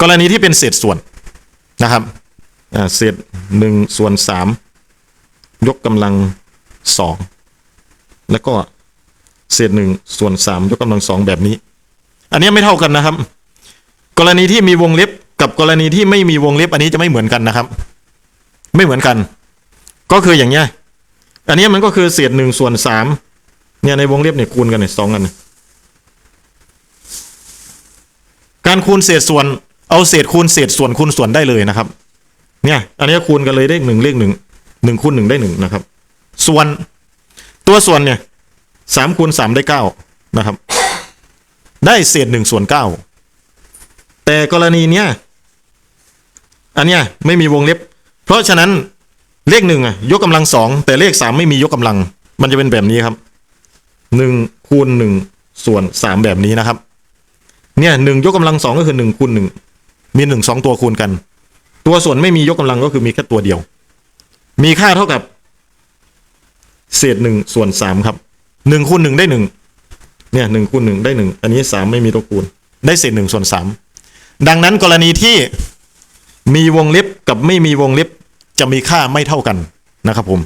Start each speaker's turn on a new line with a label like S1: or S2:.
S1: กรณีที่เป็นเศษส่วนนะครับเศษหนึ่งส่วนสามยกกำลังสองแล้วก็เศษหนึ่งส่วนสามยกกำลังสองแบบนี้ อันนี้ไม่เท่ากันนะครับ กรณีที่มีวงเล็บกับกรณีที่ไม่มีวงเล็บ อันนี้จะไม่เหมือนกันนะครับ ไม่เหมือนกัน ก็คืออย่างเงี้ยอันนี้มันก็คือเศษหนึ่งส่วนสามเนี่ยในวงเล็บเนี่ยคูณกันเนี่ยสองอัน การคูณเศษส่วน เอาเศษคูณเศษส่วนคูณส่วนได้เลยนะครับ เนี่ย อันนี้คูณกันเลยได้หนึ่งเลขหนึ่งหนึ่งคูณหนึ่งได้หนึ่งนะครับ ส่วนตัวส่วนเนี่ยสามคูณสามได้เก้านะครับ ได้เศษหนึ่งส่วนเก้าแต่กรณีเนี้ยอันเนี้ยไม่มีวงเล็บ เพราะฉะนั้นเลขหนึ่งอะยกกำลังสองแต่เลขสามไม่มียกกำลัง มันจะเป็นแบบนี้ครับหนึ่งคูณหนึ่งส่วนสามแบบนี้นะครับ เนี่ยหนึ่งยกกำลังสองก็คือหนึ่งคูณหนึ่ง มีหนึ่งสองตัวคูณกัน ตัวส่วนไม่มียกกำลังก็คือมีแค่ตัวเดียว มีค่าเท่ากับ เศษหนึ่งส่วนสามครับหนึ่งคูณหนึ่งได้หนึ่งเนี่ยหนึ่งคูณหนึ่งได้หนึ่งอันนี้สามไม่มีตัวคูณ ได้เศษหนึ่งส่วนสามดังนั้นกรณีที่มีวงเล็บกับไม่มีวงเล็บจะมีค่าไม่เท่ากันนะครับผม